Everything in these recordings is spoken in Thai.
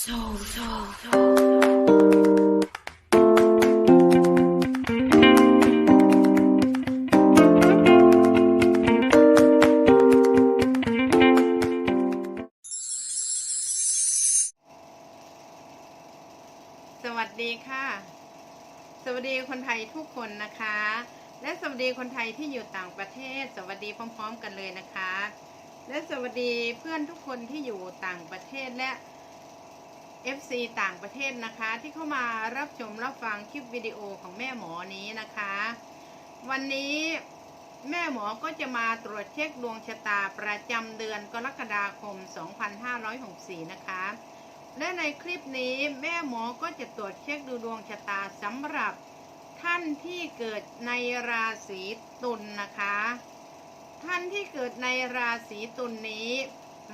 So, so, so. สวัสดีค่ะ สวัสดีคนไทยทุกคนนะคะ และสวัสดีคนไทยที่อยู่ต่างประเทศ สวัสดีพร้อม ๆ กันเลยนะคะ และสวัสดีเพื่อนทุกคนที่อยู่ต่างประเทศและ FC ต่างประเทศนะคะ ที่เข้ามารับชมรับฟังคลิปวิดีโอของแม่หมอนี้นะคะ วันนี้แม่หมอก็จะมาตรวจเช็คดวงชะตาประจำเดือนกรกฎาคม 2564 นะคะ และในคลิปนี้แม่หมอก็จะตรวจเช็คดูดวงชะตาสำหรับท่านที่เกิดในราศีตุลนนะคะ ท่านที่เกิดในราศีตุลนนี้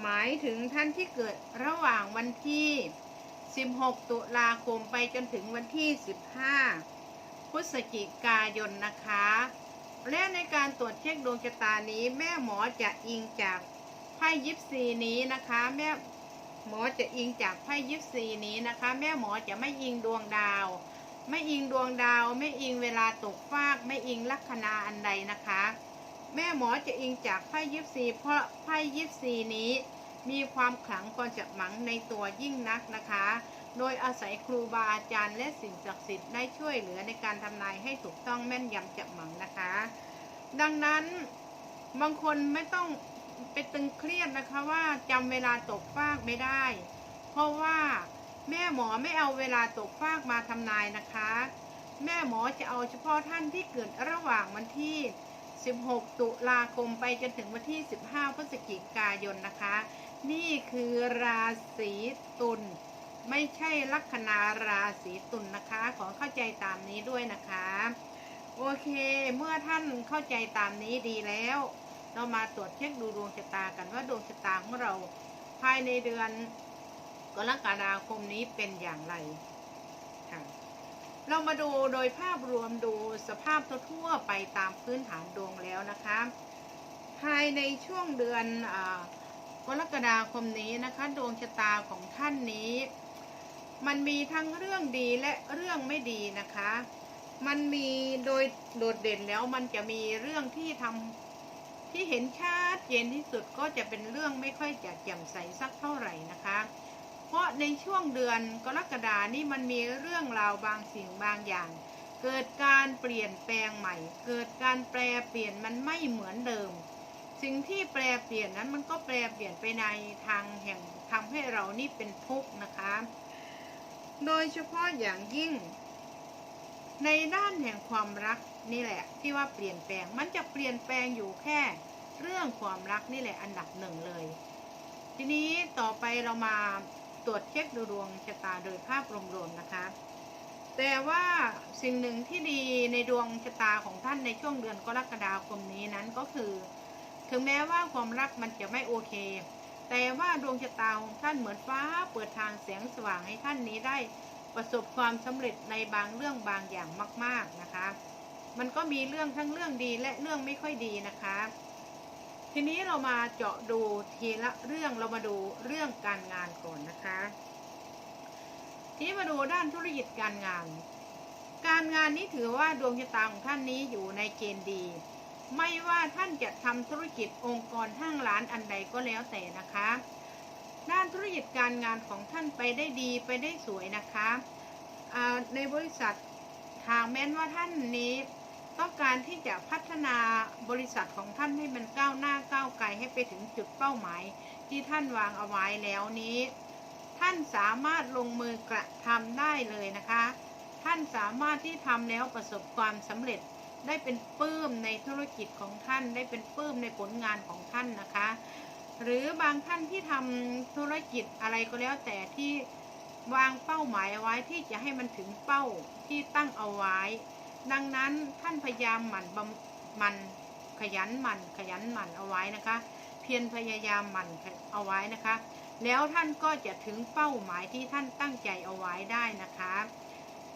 หมายถึงท่านที่เกิดระหว่างวันที่ 16 ตุลาคมไปจนถึงวันที่ 15 พฤศจิกายนนะคะ และในการตรวจเช็คดวงชะตานี้ แม่หมอจะอิงจากไพ่ยิปซีนี้นะคะ แม่หมอจะอิงจากไพ่ยิปซีนี้นะคะ แม่หมอจะไม่อิงดวงดาว ไม่อิงดวงดาว ไม่อิงเวลาตกฟาก ไม่อิงลัคนาอันใดนะคะ แม่หมอจะอิงจากไพ่ยิปซีเพราะไพ่ยิปซีนี้ มีความขลังก่อนจะหมังในตัวยิ่งนักนะคะ โดยอาศัยครูบาอาจารย์และสิ่งศักดิ์สิทธิ์ได้ช่วยเหลือในการทำนายให้ถูกต้องแม่นยำจะหมังนะคะ ดังนั้นบางคนไม่ต้องไปตึงเครียดนะคะว่าจำเวลาตกฟากไม่ได้ เพราะว่าแม่หมอไม่เอาเวลาตกฟากมาทำนายนะคะ แม่หมอจะเอาเฉพาะท่านที่เกิดระหว่างวันที่ 16 ตุลาคมไปจนถึงวันที่ 15 พฤศจิกายนนะคะ นี่คือราศีตุลไม่ใช่ลัคนาราศีตุลนะคะ ขอเข้าใจตามนี้ด้วยนะคะ โอเค เมื่อท่านเข้าใจตามนี้ดีแล้ว เรามาตรวจเช็คดูดวงชะตากันว่าดวงชะตาของเราภายในเดือนกรกฎาคมนี้เป็นอย่างไรค่ะเรามาดูโดยภาพรวมดูสภาพทั่วไปตามพื้นฐานดวงแล้วนะคะ ภายในช่วงเดือนอ กรกฎาคมนี้นะคะ ดวงชะตาของท่านนี้ มันมีทั้งเรื่องดีและเรื่องไม่ดีนะคะ มันมีโดยโดดเด่นแล้วมันจะมีเรื่องที่ทำที่เห็นชัดเจนที่สุดก็จะเป็นเรื่องไม่ค่อยจะแจ่มใสสักเท่าไหร่นะคะ เพราะในช่วงเดือนกรกฎานี่มันมีเรื่องราวบางสิ่งบางอย่าง เกิดการเปลี่ยนแปลงใหม่ เกิดการแปลเปลี่ยนมันไม่เหมือนเดิม สิ่งที่แปลเปลี่ยนนั้นมันก็แปลเปลี่ยนไปในทางแห่งทำให้เรานี่เป็นทุกข์นะคะ โดยเฉพาะอย่างยิ่ง ในด้านแห่งความรักนี่แหละ ที่ว่าเปลี่ยนแปลงมันจะเปลี่ยนแปลงอยู่แค่เรื่องความรักนี่แหละอันดับหนึ่งเลย ทีนี้ต่อไปเรามาตรวจเช็คดูดวงชะตาโดยภาพรวมๆนะคะ แต่ว่าสิ่งหนึ่งที่ดีในดวงชะตาของท่านในช่วงเดือนกรกฎาคมนี้นั้นก็คือ ถึงแม้ว่าความรักมันจะไม่โอเค แต่ว่าดวงชะตาของท่านเหมือนฟ้าเปิดทางแสงสว่างให้ท่านนี้ได้ประสบความสำเร็จในบางเรื่องบางอย่างมาก ๆนะคะ มันก็มีเรื่องทั้งเรื่องดีและเรื่องไม่ค่อยดีนะคะ ทีนี้เรามาเจาะดูทีละเรื่องเรามาดูเรื่องการงานก่อนนะคะทีนี้มาดูด้านธุรกิจการงาน การงานนี้ถือว่าดวงชะตาของท่านนี้อยู่ในเกณฑ์ดี ไม่ว่าท่านจะทำธุรกิจองค์กรห้างร้านอันใดก็แล้วแต่นะคะ ด้านธุรกิจการงานของท่านไปได้ดีไปได้สวยนะคะในบริษัททางแม้นว่าท่านนี้ต้องการที่จะพัฒนาบริษัทของท่านให้มันก้าวหน้าก้าวไกลให้ไปถึงจุดเป้าหมาย ที่ท่านวางเอาไว้แล้วนี้ ท่านสามารถลงมือกระทำได้เลยนะคะ ท่านสามารถที่ทำแล้วประสบความสำเร็จ ได้เป็นปื้มในธุรกิจของท่าน ได้เป็นปื้มในผลงานของท่านนะคะ หรือบางท่านที่ทำธุรกิจอะไรก็แล้วแต่ที่วางเป้าหมายเอาไว้ที่จะให้มันถึงเป้าที่ตั้งเอาไว้ ดังนั้นท่านพยายามหมั่นบำมันขยันหมั่นขยันหมั่นเอาไว้นะคะ เพียรพยายามหมั่นเอาไว้นะคะ แล้วท่านก็จะถึงเป้าหมายที่ท่านตั้งใจเอาไว้ได้นะคะ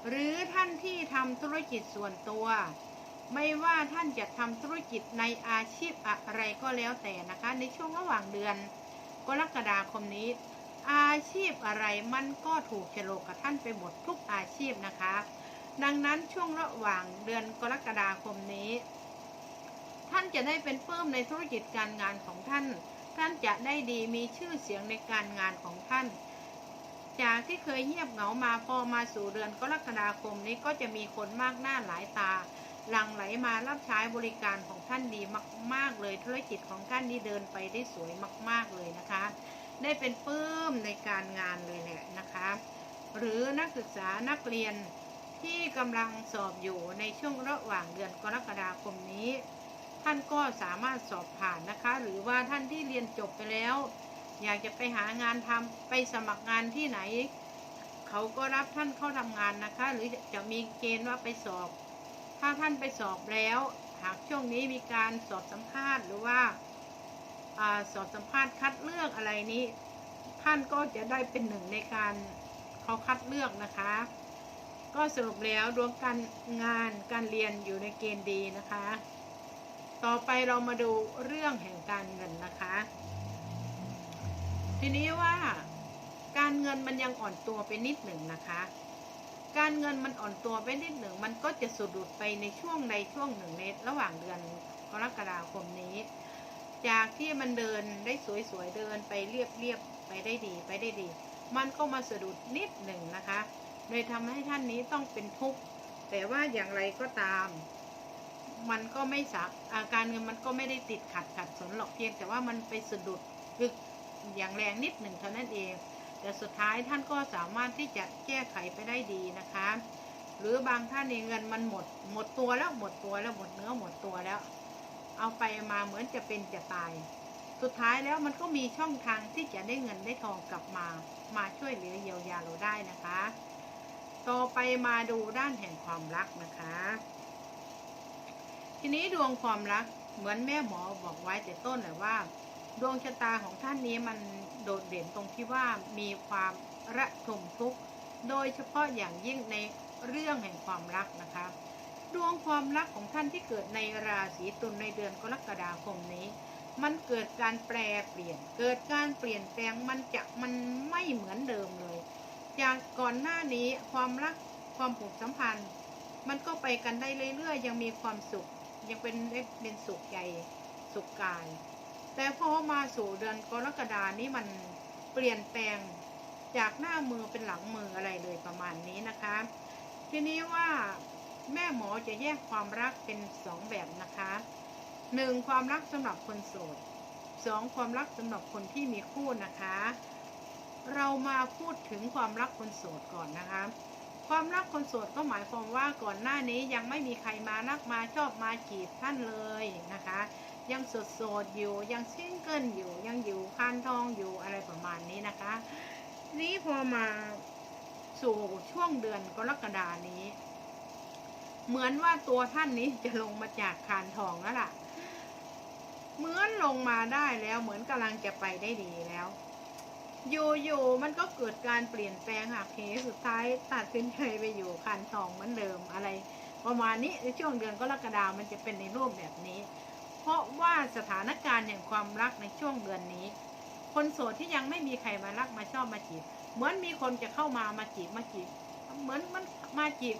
หรือท่านที่ทำธุรกิจส่วนตัว ไม่ว่าท่านจะทำธุรกิจในอาชีพอะไรก็แล้วแต่นะคะ ในช่วงระหว่างเดือนกรกฎาคมนี้ อาชีพอะไรมันก็ถูกโฉลกกับท่านไปหมดทุกอาชีพนะคะ ดังนั้นช่วงระหว่างเดือนกรกฎาคมนี้ ท่านจะได้เป็นเพิ่มในธุรกิจการงานของท่าน ท่านจะได้ดีมีชื่อเสียงในการงานของท่าน จากที่เคยเงียบเหงามาพอมาสู่เดือนกรกฎาคมนี้ก็จะมีคนมากหน้าหลายตา หลั่งไหลมารับใช้บริการของท่านดีมาก ๆ เลยธุรกิจของท่านนี่เดินไปได้สวยมาก ๆเลยนะคะ ได้เป็นปื้มในการงานเลยแหละนะคะ หรือนักศึกษานักเรียนที่กำลังสอบอยู่ในช่วงระหว่างเดือนกรกฎาคมนี้ ท่านก็สามารถสอบผ่านนะคะ หรือว่าท่านที่เรียนจบไปแล้ว อยากจะไปหางานทำไปสมัครงานที่ไหน เขาก็รับท่านเข้าทำงานนะคะ หรือจะมีเกณฑ์ว่าไปสอบ ถ้าท่านไปสอบแล้ว หากช่วงนี้มีการสอบสัมภาษณ์หรือว่าอาสอบสัมภาษณ์คัดเลือกอะไรนี้ ท่านก็จะได้เป็นหนึ่งในการเขาคัดเลือกนะคะ ก็สรุปแล้วดวงการงานการเรียนอยู่ในเกณฑ์ดีนะคะ ต่อไปเรามาดูเรื่องแห่งการเงินนะคะ ทีนี้ว่าการเงินมันยังอ่อนตัวไปนิดหนึ่งนะคะ การเงินมันอ่อนตัวไปนิดหนึ่ง มันก็จะสะดุดไปในช่วงใดช่วงหนึ่งในระหว่างเดือนกรกฎาคมนี้ จากที่มันเดินได้สวยๆเดินไปเรียบๆไปได้ดีไปได้ดี มันก็มาสะดุดนิดหนึ่งนะคะเลยทำให้ท่านนี้ต้องเป็นทุกข์แต่ว่าอย่างไรก็ตาม มันก็ไม่สักอาการเงินมันก็ไม่ได้ติดขัดขัดสนหรอกเพียง แต่ว่ามันไปสะดุดกึกอย่างแรงนิดหนึ่งเท่านั้นเอง แต่สุดท้ายท่านก็สามารถที่จะแก้ไขไปได้ดีนะคะ หรือบางท่านเองเงินมันหมด หมดตัวแล้วหมดตัวแล้วหมดเนื้อหมดตัวแล้ว เอาไปมาเหมือนจะเป็นจะตาย สุดท้ายแล้วมันก็มีช่องทางที่จะได้เงินได้ทองกลับมา มาช่วยเหลือเยียวยาเราได้นะคะ ต่อไปมาดูด้านแห่งความรักนะคะ ทีนี้ดวงความรักเหมือนแม่หมอบอกไว้แต่ต้นเลยว่า ดวงชะตาของท่านนี้มันโดดเด่นตรงที่ว่ามีความระทมทุกข์ โดยเฉพาะอย่างยิ่งในเรื่องแห่งความรักนะคะ ดวงความรักของท่านที่เกิดในราศีตุลในเดือนกรกฎาคมนี้ มันเกิดการแปรเปลี่ยน เกิดการเปลี่ยนแปลงมันจะมันไม่เหมือนเดิมเลย จากก่อนหน้านี้ความรักความผูกสัมพันธ์ มันก็ไปกันได้เรื่อยๆยังมีความสุข ยังเป็นเป็นสุขใจสุขกาย แต่พอมาสู่เดือนกรกฎานี้มันเปลี่ยนแปลงจากหน้ามือเป็นหลังมืออะไรเลยประมาณนี้นะคะ ทีนี้ว่าแม่หมอจะแยกความรักเป็นสองแบบนะคะหนึ่งความรักสำหรับคนโสดสองความรักสำหรับคนที่มีคู่นะคะ เรามาพูดถึงความรักคนโสดก่อนนะคะ ความรักคนโสดก็หมายความว่าก่อนหน้านี้ยังไม่มีใครมารักมาชอบมาจีบท่านเลยนะคะ ยังสดโสดอยู่ยังซิงเกิลอยู่ยังอยู่คานทองอยู่อะไรประมาณนี้นะคะ นี้พอมาสู่ช่วงเดือนกรกฎานี้ เหมือนว่าตัวท่านนี้จะลงมาจากคานทองแล้วล่ะ เหมือนลงมาได้แล้วเหมือนกำลังจะไปได้ดีแล้วอยู่ๆมันก็เกิดการเปลี่ยนแปลงหักเหสุดท้ายตัดสินใจไปอยู่คานทองเหมือนเดิมอะไร ประมาณนี้ในช่วงเดือนกรกฎามันจะเป็นในรูปแบบนี้ เพราะว่าสถานการณ์แห่งความรักในช่วงเดือนนี้ คนโสดที่ยังไม่มีใครมารักมาชอบมาจีบ เหมือนมีคนจะเข้ามามาจีบมาจีบ เหมือนมันมาจีบ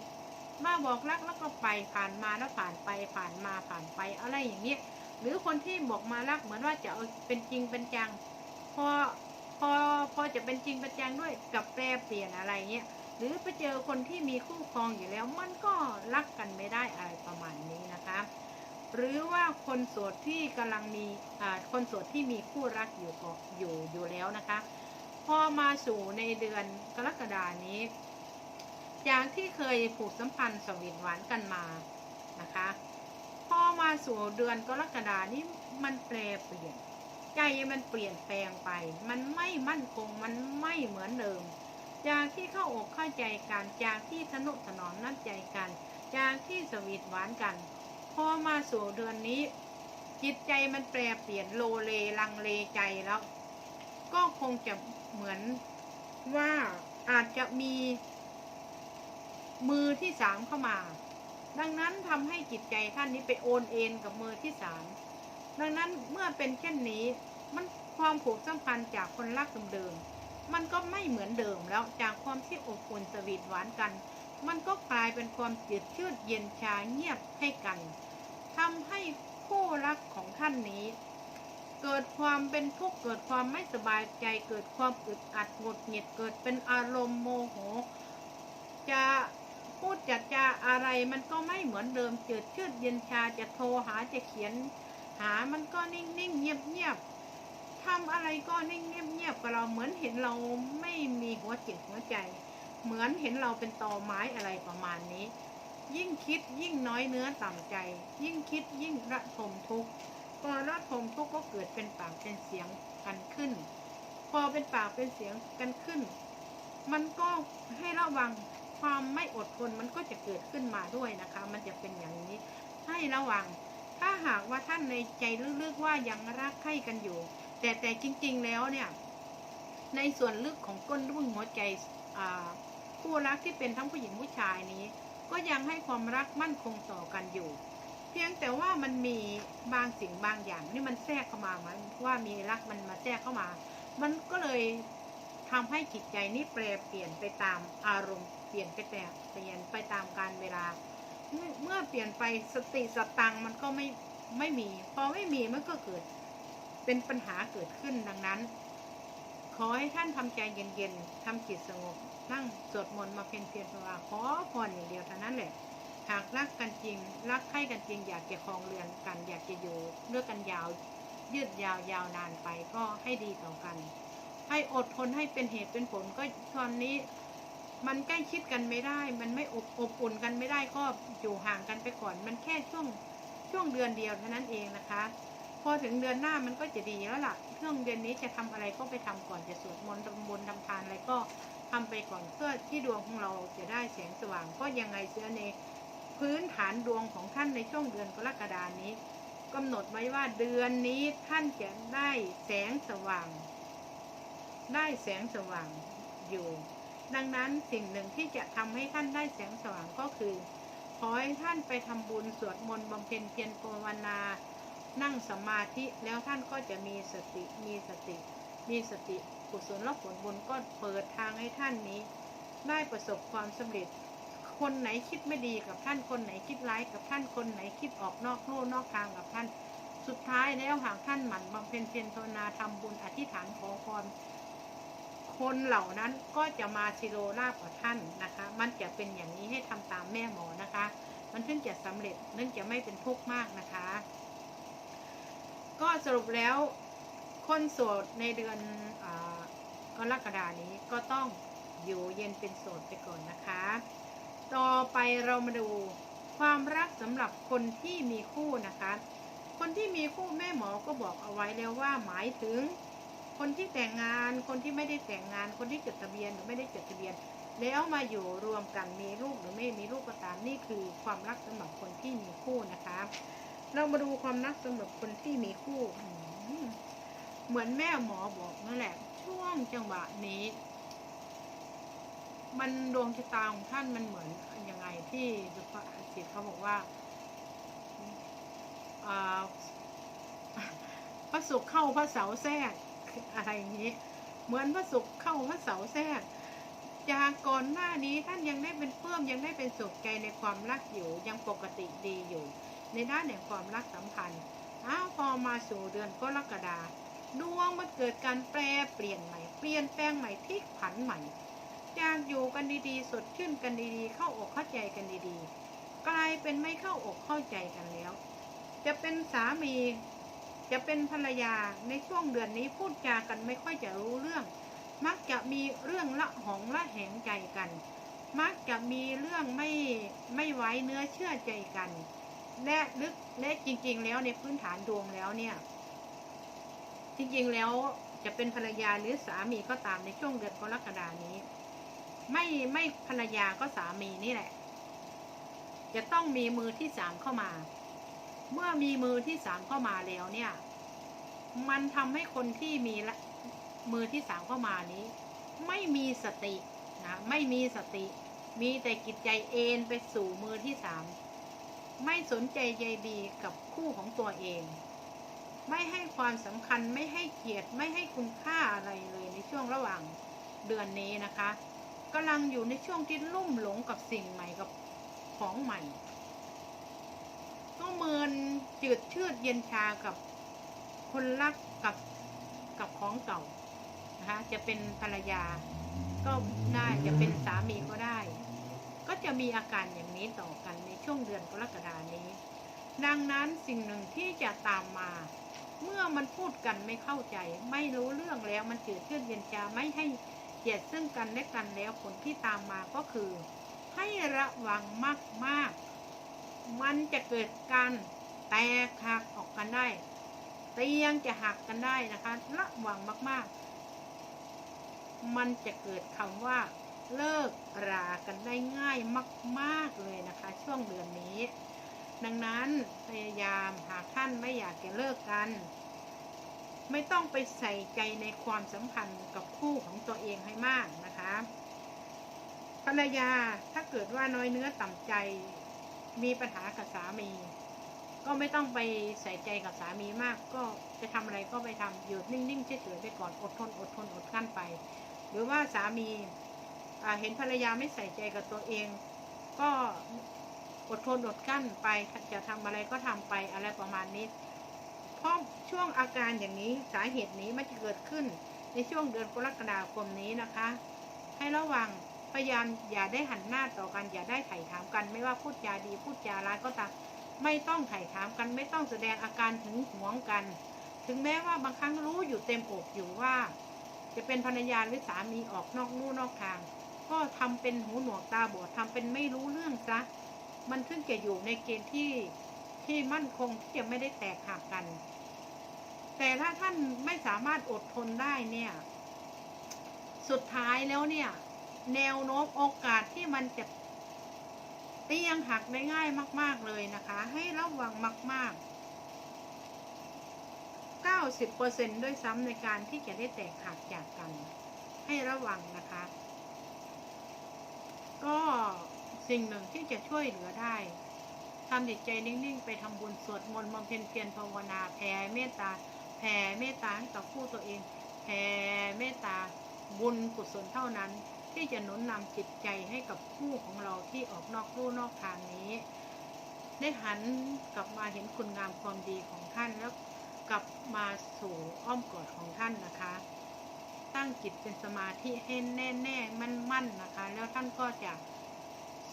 มาบอกรักแล้วก็ไปผ่านมาแล้วผ่านไปผ่านมาผ่านไปอะไรอย่างเงี้ย หรือคนที่บอกมารักเหมือนว่าจะเอาเป็นจริงเป็นจัง พอพอพอจะเป็นจริงเป็นจังด้วยกับแปรเปลี่ยนอะไรเงี้ย หรือไปเจอคนที่มีคู่ครองอยู่แล้ว มันก็รักกันไม่ได้อะไรประมาณนี้นะคะ หรือว่าคนโสดที่กำลังมีคนโสดที่มีคู่รักอยู่อยู่อยู่แล้วนะคะ พอมาสู่ในเดือนกรกฎานี้ จากที่เคยผูกสัมพันธ์สวีทหวานกันมานะคะพอมาสู่เดือนกรกฎานี้มันแปรเปลี่ยน ใจมันเปลี่ยนแปลงไป มันไม่มั่นคงมันไม่เหมือนเดิมจากที่เข้าอกเข้าใจกันจากที่ทนุถนอมน้ำใจกันจากที่สวีทหวานกัน พอมาสู่เดือนนี้ จิตใจมันแปรเปลี่ยนโลเลลังเลใจแล้ว ก็คงจะเหมือนว่าอาจจะมีมือที่สามเข้ามา ดังนั้นทำให้จิตใจท่านนี้ไปโอนเอ็นกับมือที่สามดังนั้นเมื่อเป็นเช่นนี้มันความผูกสัมพันธ์จากคนรักเดิมๆมันก็ไม่เหมือนเดิมแล้วจากความที่อบอุ่นสวีทหวานกัน มันก็กลายเป็นความจืดชืดเย็นชาเงียบให้กันทำให้คู่รักของท่านนี้ เกิดความเป็นทุกข์เกิดความไม่สบายใจ เกิดความอึดอัดหงุดหงิดเกิดเป็นอารมณ์โมโห จะพูดจัดจาอะไรมันก็ไม่เหมือนเดิมจืดชืดเย็นชาจะโทรหาจะเขียน หามันก็นิ่งๆเงียบๆทำอะไรก็นิ่งๆเงียบกับเราเหมือนเห็นเราไม่มีหัวจิตหัวใจ เหมือนเห็นเราเป็นตอไม้อะไรประมาณนี้ ยิ่งคิดยิ่งน้อยเนื้อต่ำใจ ยิ่งคิดยิ่งระทมทุกข์พอระทมทุกข์ก็เกิดเป็นปากเป็นเสียงกันขึ้น พอเป็นปากเป็นเสียงกันขึ้น มันก็ให้ระวังความไม่อดทนมันก็จะเกิดขึ้นมาด้วยนะคะ มันจะเป็นอย่างนี้ ให้ระวัง ถ้าหากว่าท่านในใจลึกๆว่ายังรักใคร่กันอยู่ แต่แต่จริง ๆแล้วเนี่ย ในส่วนลึกของก้นรุ่งหัวใจอ่า คู่รักที่เป็นทั้งผู้หญิงผู้ชายนี้ ก็ยังให้ความรักมั่นคงต่อกันอยู่ เพียงแต่ว่ามันมีบางสิ่งบางอย่าง นี่มันแทรกเข้ามามันว่ามีรักมันมาแทรกเข้ามา มันก็เลยทำให้จิตใจนี้แปรเปลี่ยนไปตามอารมณ์เปลี่ยนไปแต่เปลี่ยนไปตามการเวลา เมื่อเปลี่ยนไปสติสตังมันก็ไม่ไม่มี พอไม่มีมันก็เกิดเป็นปัญหาเกิดขึ้นดังนั้น ขอให้ท่านทำใจเย็นๆทำจิตสงบ นั่งสวดมนต์มาเพียรเพียรภาวนาขอพรอย่างเดียวเท่านั้นแหละ หากรักกันจริง รักใคร่กันจริง อยากจะครองเรือนกัน อยากจะอยู่ด้วยกันยาว ยืดยาวยาวนานไปก็ให้ดีต่อกัน ให้อดทนให้เป็นเหตุเป็นผลก็ตอนนี้ มันใกล้ชิดกันไม่ได้ มันไม่อบอบอุ่นกันไม่ได้ก็อยู่ห่างกันไปก่อน มันแค่ช่วงช่วงเดือนเดียวเท่านั้นเองนะคะ พอถึงเดือนหน้ามันก็จะดีแล้วล่ะช่วงเดือนนี้จะทำอะไรก็ไปทำก่อนจะสวดมนต์ทำบุญทำทานอะไรก็ทำไปก่อนเพื่อที่ดวงของเราจะได้แสงสว่างก็ยังไงเสียในพื้นฐานดวงของท่านในช่วงเดือนกรกฎานี้กำหนดไว้ว่าเดือนนี้ท่านจะได้แสงสว่าง ได้แสงสว่างอยู่ ดังนั้นสิ่งหนึ่งที่จะทำให้ท่านได้แสงสว่างก็คือ ขอให้ท่านไปทำบุญสวดมนต์บำเพ็ญเพียรภาวนา นั่งสมาธิแล้วท่านก็จะมีสติมีสติ มีสติกุศลและผลบุญก็เปิดทางให้ท่านนี้ ได้ประสบความสำเร็จ คนไหนคิดไม่ดีกับท่านคนไหนคิดร้ายกับท่านคนไหนคิดออกนอกลู่นอกทางกับท่าน สุดท้ายแล้วหากท่านหมั่นบำเพ็ญเพียรภาวนาทำบุญอธิษฐานขอพรคนเหล่านั้นก็จะมาสิโรราบกับท่านนะคะ มันจะเป็นอย่างนี้ให้ทำตามแม่หมอนะคะ มันถึงจะสำเร็จเนึงจะไม่เป็นทุกข์มากนะคะ ก็สรุปแล้วคนโสดในเดือนอกรกฎานี้ก็ต้องอยู่เย็นเป็นโสดไปก่อนนะคะ ต่อไปเรามาดูความรักสำหรับคนที่มีคู่นะคะ คนที่มีคู่แม่หมอก็บอกเอาไว้แล้วว่าหมายถึง คนที่แต่งงาน คนที่ไม่ได้แต่งงาน คนที่จดทะเบียนหรือไม่ได้จดทะเบียน แล้วมาอยู่รวมกันมีลูกหรือไม่มีลูกก็ตามนี่คือความรักสำหรับคนที่มีคู่นะคะ เรามาดูความรักสำหรับคนที่มีคู่ เหมือนแม่หมอบอกนั่นแหละ ช่วงจังหวะนี้ มันดวงชะตาของท่านมันเหมือนยังไงที่สุภาษิตเขาบอกว่าพระศุกร์เข้าพระเสาร์แทรกอะไรอย่างนี้ เหมือนพระศุกร์เข้าพระเสาร์แทรกจากก่อนหน้านี้ท่านยังได้เป็นเพื่อมยังได้เป็นสุขใจในความรักอยู่ยังปกติดีอยู่ ในด้านแห่งความรักสัมพันธ์อ้าวพอมาสู่เดือนกรกฎาดวงมันเกิดการแปรเปลี่ยนใหม่ เปลี่ยนแปลงใหม่พลิกผันใหม่จากอยู่กันดีๆ สดชื่นกันดีๆ เข้าอกเข้าใจกันดีๆ กลายเป็นไม่เข้าอกเข้าใจกันแล้ว จะเป็นสามี จะเป็นภรรยาในช่วงเดือนนี้พูดจากันไม่ค่อยจะรู้เรื่อง มักจะมีเรื่องละหองละแหงใจกัน มักจะมีเรื่องไม่ไม่ไว้เนื้อเชื่อใจกัน และลึกและจริง ๆ แล้วในพื้นฐานดวงแล้วเนี่ย จริงๆแล้วจะเป็นภรรยาหรือสามีก็ตามในช่วงเดือนกรกฎานี้ ไม่ไม่ภรรยาก็สามีนี่แหละ จะต้องมีมือที่สามเข้ามา เมื่อมีมือที่สามเข้ามาแล้วเนี่ย มันทำให้คนที่มีละมือที่สามเข้ามานี้ ไม่มีสตินะไม่มีสติ มีแต่กิจใจเอนไปสู่มือที่สาม ไม่สนใจใยดีกับคู่ของตัวเอง ไม่ให้ความสำคัญไม่ให้เกียรติไม่ให้คุณค่าอะไรเลยในช่วงระหว่างเดือนนี้นะคะกำลังอยู่ในช่วงที่ลุ่มหลงกับสิ่งใหม่กับของใหม่ก็เมินจืดชืดเย็นชากับคนรักกับกับของเก่านะคะจะเป็นภรรยาก็ได้จะเป็นสามีก็ได้ ก็จะมีอาการอย่างนี้ต่อกันในช่วงเดือนกรกฎานี้ ดังนั้นสิ่งหนึ่งที่จะตามมา เมื่อมันพูดกันไม่เข้าใจ ไม่รู้เรื่องแล้วมันจืดชืดเย็นชาไม่ให้เกียรติซึ่งกันและกันแล้วผลที่ตามมาก็คือ ให้ระวังมากๆ มันจะเกิดการแตกหักออกกันได้เตียงจะหักกันได้นะคะ ระวังมากๆ มันจะเกิดคำว่า เลิกรากันได้ง่ายมากๆเลยนะคะ ช่วงเดือนนี้ ดังนั้นพยายามหากท่านไม่อยากจะเลิกกัน ไม่ต้องไปใส่ใจในความสัมพันธ์กับคู่ของตัวเองให้มากนะคะภรรยาถ้าเกิดว่าน้อยเนื้อต่ำใจมีปัญหากับสามี ก็ไม่ต้องไปใส่ใจกับสามีมาก ก็จะทำอะไรก็ไปทำอยู่นิ่งๆเฉยๆไปก่อนอดทนอดทนอดกั้นไป หรือว่าสามี เห็นภรรยาไม่ใส่ใจกับตัวเอง ก็อดทนอดกั้นไปจะทำอะไรก็ทำไปอะไรประมาณนี้เพราะช่วงอาการอย่างนี้สาเหตุนี้มันจะเกิดขึ้นในช่วงเดือนกรกฎาคมนี้นะคะ ให้ระวังพยายามอย่าได้หันหน้าต่อกันอย่าได้ไถ่ถามกัน ไม่ว่าพูดจาดีพูดจาร้ายก็ตามไม่ต้องไถ่ถามกัน ไม่ต้องแสดงอาการหึงหวงกัน ถึงแม้ว่าบางครั้งรู้อยู่เต็มอกอยู่ว่า จะเป็นภรรยาหรือสามีออกนอกลู่นอกทาง ก็ทำเป็นหูหนวกตาบอดทำเป็นไม่รู้เรื่องซะมันถึงจะอยู่ในเกณฑ์ที่ที่มั่นคงที่จะไม่ได้แตกหักกัน แต่ถ้าท่านไม่สามารถอดทนได้เนี่ย สุดท้ายแล้วเนี่ย แนวโน้มโอกาสที่มันจะเตียงหักได้ง่ายมาก ๆเลยนะคะ ให้ระวังมาก ๆ90%ด้วยซ้ำในการที่จะได้แตกหักจากกัน ให้ระวังนะคะ ก็สิ่งหนึ่งที่จะช่วยเหลือได้ทำจิตใจนิ่งๆ ไปทำบุญสวดมนต์บำเพ็ญเพียรภาวนาแผ่เมตตาแผ่เมตตาให้กับผู้ตัวเองแผ่เมตตาบุญกุศลเท่านั้น ที่จะหนุนนำจิตใจให้กับคู่ของเราที่ออกนอกลู่นอกทางนี้ ได้หันกลับมาเห็นคุณงามความดีของท่านแล้วกลับมาสู่อ้อมกอดของท่านนะคะ ตั้งจิตเป็นสมาธิให้แน่แน่ๆมั่นนะคะ แล้วท่านก็จะ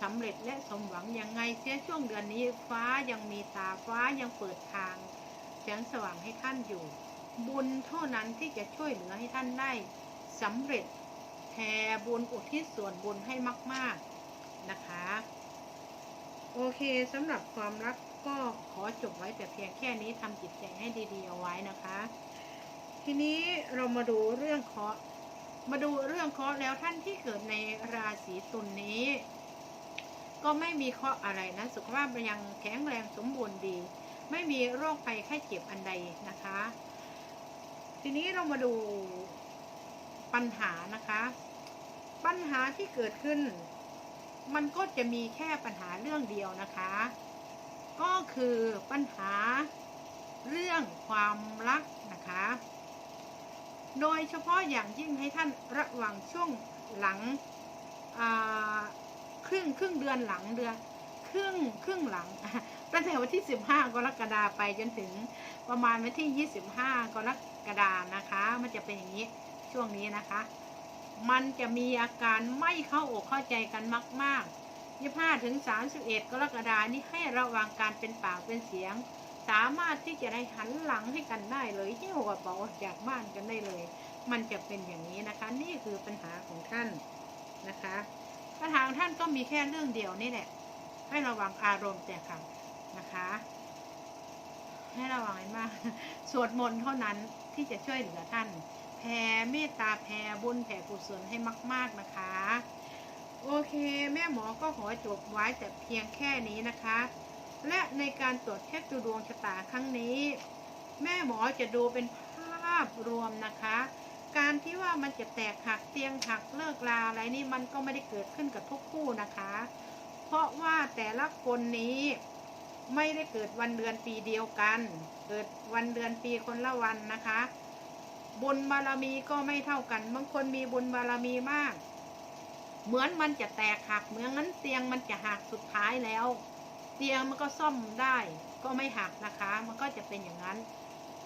สำเร็จและสมหวังยังไงเสียช่วงเดือนนี้ฟ้ายังมีตาฟ้ายังเปิดทางแสงสว่างให้ท่านอยู่ บุญเท่านั้นที่จะช่วยเหลือให้ท่านได้สำเร็จแผ่บุญอุทิศส่วนบุญให้มาก ๆนะคะ โอเคสำหรับความรักก็ขอจบไว้แต่เพียงแค่นี้ทำจิตใจให้ดีๆเอาไว้นะคะ ทีนี้เรามาดูเรื่องเคาะมาดูเรื่องเคาะแล้วท่านที่เกิดในราศีตุลนนี้ ก็ไม่มีเคาะอะไรนะ สุขภาพยังแข็งแรงสมบูรณ์ดี ไม่มีโรคภัยไข้เจ็บอันใดนะคะ ทีนี้เรามาดูปัญหานะคะ ปัญหาที่เกิดขึ้น มันก็จะมีแค่ปัญหาเรื่องเดียวนะคะ ก็คือปัญหาเรื่องความรักนะคะ โดยเฉพาะอย่างยิ่งให้ท่านระวังช่วงหลังครึ่งครึ่งเดือนหลังเดือนครึ่งครึ่งหลังตั้งแต่วันที่ 15 กรกฎาไปจนถึงประมาณวันที่ 25 กรกฎานะคะ มันจะเป็นอย่างนี้ช่วงนี้นะคะ มันจะมีอาการไม่เข้าอกเข้าใจกันมาก ๆ 25ถึง31 กรกฎานี้ให้ระวังการเป็นปากเป็นเสียง สามารถที่จะได้หันหลังให้กันได้เลยที่หัวเป๋าอกจากบ้านกันได้เลย มันจะเป็นอย่างนี้นะคะ นี่คือปัญหาของท่านนะคะปัญหาของท่านก็มีแค่เรื่องเดียวนี่แหละ ให้ระวังอารมณ์แต่ค่ะนะคะ ให้ระวังมากสวดมนต์เท่านั้นที่จะช่วยเหลือท่านแผ่เมตตาแผ่บุญแผ่กุศลให้มาก ๆนะคะ โอเค แม่หมอก็ขอจบไว้แต่เพียงแค่นี้นะคะ และในการตรวจเช็คดูดวงชะตาครั้งนี้ แม่หมอจะดูเป็นภาพรวมนะคะ การที่ว่ามันจะแตกหักเตียงหักเลิกลาอะไรนี่มันก็ไม่ได้เกิดขึ้นกับทุกคู่นะคะ เพราะว่าแต่ละคนนี้ไม่ได้เกิดวันเดือนปีเดียวกัน เกิดวันเดือนปีคนละวันนะคะ บุญบารมีก็ไม่เท่ากัน บางคนมีบุญบารมีมาก เหมือนมันจะแตกหักเหมือนนั้นเตียงมันจะหักสุดท้ายแล้ว เตียงมันก็ซ่อมได้ก็ไม่หักนะคะ มันก็จะเป็นอย่างนั้น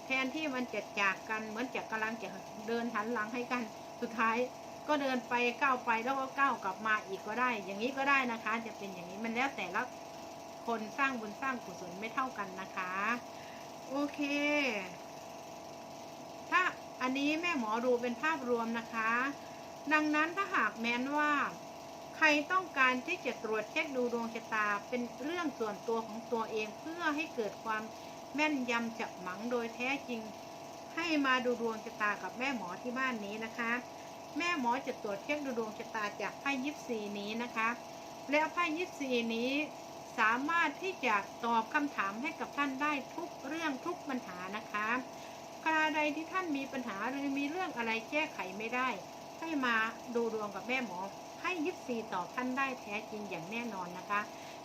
แทนที่มันจะจากกันเหมือนจะกำลังจะเดินหันหลังให้กัน สุดท้ายก็เดินไปก้าวไปแล้วก็ก้าวกลับมาอีกก็ได้ อย่างนี้ก็ได้นะคะ จะเป็นอย่างนี้มันแล้วแต่ละคนสร้างบุญสร้างกุศลไม่เท่ากันนะคะ โอเค ถ้าอันนี้แม่หมอดูเป็นภาพรวมนะคะ ดังนั้นถ้าหากแม้นว่า ใครต้องการที่จะตรวจเช็คดูดวงชะตาเป็นเรื่องส่วนตัวของตัวเองเพื่อให้เกิดความแม่นยำจับหมังโดยแท้จริง ให้มาดูดวงชะตากับแม่หมอที่บ้านนี้นะคะ แม่หมอจะตรวจเช็คดูดวงชะตาจากไพ่ยิปซีนี้นะคะ แล้วไพ่ยิปซีนี้สามารถที่จะตอบคำถามให้กับท่านได้ทุกเรื่องทุกปัญหานะคะคราใดที่ท่านมีปัญหาหรือมีเรื่องอะไรแก้ไขไม่ได้ ให้มาดูดวงกับแม่หมอ ให้ยิปซีตอบท่านได้แท้จริงอย่างแน่นอนนะคะ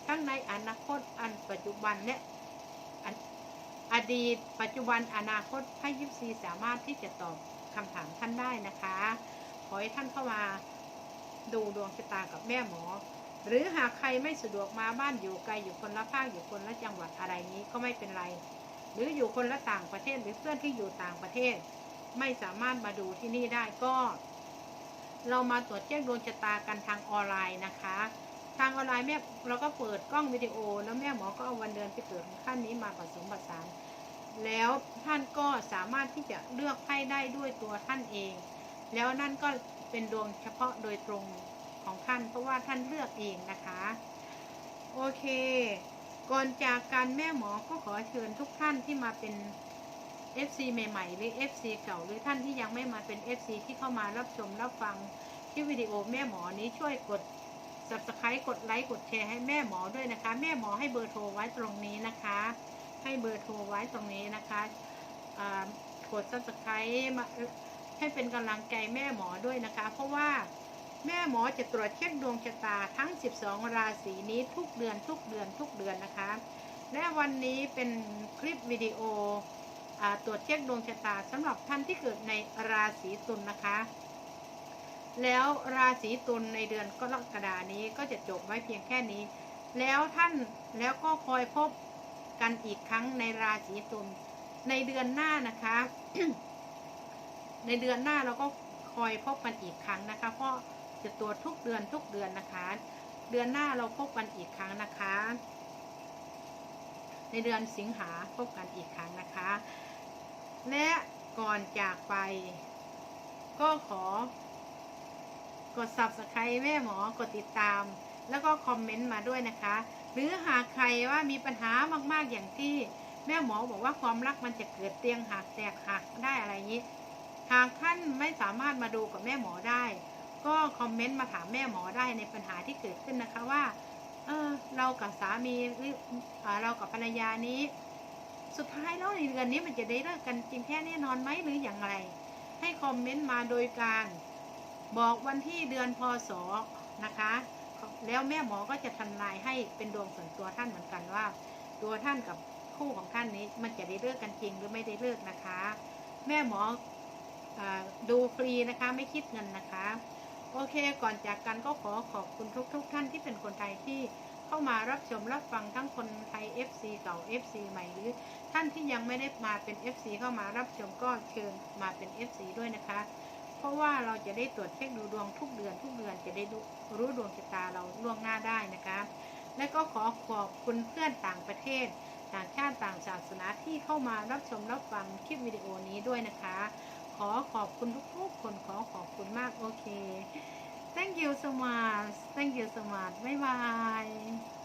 ทั้งในอนาคตอันปัจจุบันและอดีต ปัจจุบันอนาคตให้ยิปซีสามารถที่จะตอบคำถามท่านได้นะคะ ขอให้ท่านเข้ามาดูดวงชะตากับแม่หมอ หรือหากใครไม่สะดวกมาบ้านอยู่ไกลอยู่คนละภาคอยู่คนละจังหวัดอะไรนี้ก็ไม่เป็นไร หรืออยู่คนละต่างประเทศหรือเพื่อนที่อยู่ต่างประเทศ ไม่สามารถมาดูที่นี่ได้ก็ เรามาตรวจเช็คดวงชะตากันทางออนไลน์นะคะ ทางออนไลน์แม่เราก็เปิดกล้องวิดีโอ แล้วแม่หมอก็เอาวันเดือนปีเกิดของท่านนี้มาผสมผสานแล้วท่านก็สามารถที่จะเลือกไพ่ได้ด้วยตัวท่านเอง แล้วนั่นก็เป็นดวงเฉพาะโดยตรงของท่านเพราะว่าท่านเลือกเองนะคะ โอเค ก่อนจากการแม่หมอก็ขอเชิญทุกท่านที่มาเป็น FC ใหม่ๆ หรือ FC เก่า หรือท่านที่ยังไม่มาเป็น FC ที่เข้ามารับชมรับฟังที่วิดีโอแม่หมอนี้ช่วยกด subscribe กดไลค์กดแชร์ให้แม่หมอด้วยนะคะ แม่หมอให้เบอร์โทรไว้ตรงนี้นะคะ ให้เบอร์โทรไว้ตรงนี้นะคะกด subscribe มาให้เป็นกำลังใจแม่หมอด้วยนะคะ เพราะว่าแม่หมอจะตรวจเช็คดวงชะตาทั้ง 12 ราศีนี้ทุกเดือนทุกเดือนทุกเดือนนะคะ และวันนี้เป็นคลิปวิดีโอ ตรวจเช็คดวงชะตาสำหรับท่านที่เกิดในราศีตุลนะคะ แล้วราศีตุลในเดือนกรกฎานี้ก็จะจบไว้เพียงแค่นี้ แล้วท่านแล้วก็คอยพบกันอีกครั้งในราศีตุลในเดือนหน้านะคะ ในเดือนหน้าเราก็คอยพบกันอีกครั้งนะคะ เพราะจะตรวจทุกเดือนทุกเดือนนะคะ เดือนหน้าเราพบกันอีกครั้งนะคะ ในเดือนสิงหาพบกันอีกครั้งนะคะ และก่อนจากไป ก็ขอกด subscribe แม่หมอกดติดตาม แล้วก็คอมเมนต์มาด้วยนะคะ หรือหากใครว่ามีปัญหามากๆอย่างที่แม่หมอบอกว่าความรักมันจะเกิดเตียงหักแตกหักได้อะไรนี้หากท่านไม่สามารถมาดูกับแม่หมอได้ ก็คอมเมนต์มาถามแม่หมอได้ในปัญหาที่เกิดขึ้นนะคะว่า เออเรากับสามีหรือเรากับภรรยานี้ สุดท้ายแล้วในเดือนนี้มันจะได้เลิกกันจริงแท้แน่นอนไหมหรืออย่างไร ให้คอมเมนต์มาโดยการบอกวันที่เดือนพศนะคะ แล้วแม่หมอก็จะทำนายให้เป็นดวงส่วนตัวท่านเหมือนกันว่า ตัวท่านกับคู่ของท่านนี้มันจะได้เลิกกันจริงหรือไม่ได้เลิกนะคะ แม่หมออดูฟรีนะคะไม่คิดเงินนะคะ โอเคก่อนจากกันก็ขอขอบคุณทุกๆทท่านที่เป็นคนไทยที่ เข้ามารับชมรับฟังทั้งคนไทย FC เก่า FC ใหม่หรือ ท่านที่ยังไม่ได้มาเป็น FC เข้ามารับชมก็เชิญมาเป็น FC ด้วยนะคะ เพราะว่าเราจะได้ตรวจเช็คดูดวงทุกเดือน ทุกเดือนจะได้รู้ดวงชะตาเราล่วงหน้าได้นะคะ และก็ขอขอบคุณเพื่อนต่างประเทศ ต่างชาติต่างศาสนาที่เข้ามารับชมรับฟังคลิปวิดีโอนี้ด้วยนะคะ ขอขอบคุณทุกๆคนขอขอบคุณมากโอเค thank you so much thank you so much บ๊ายบาย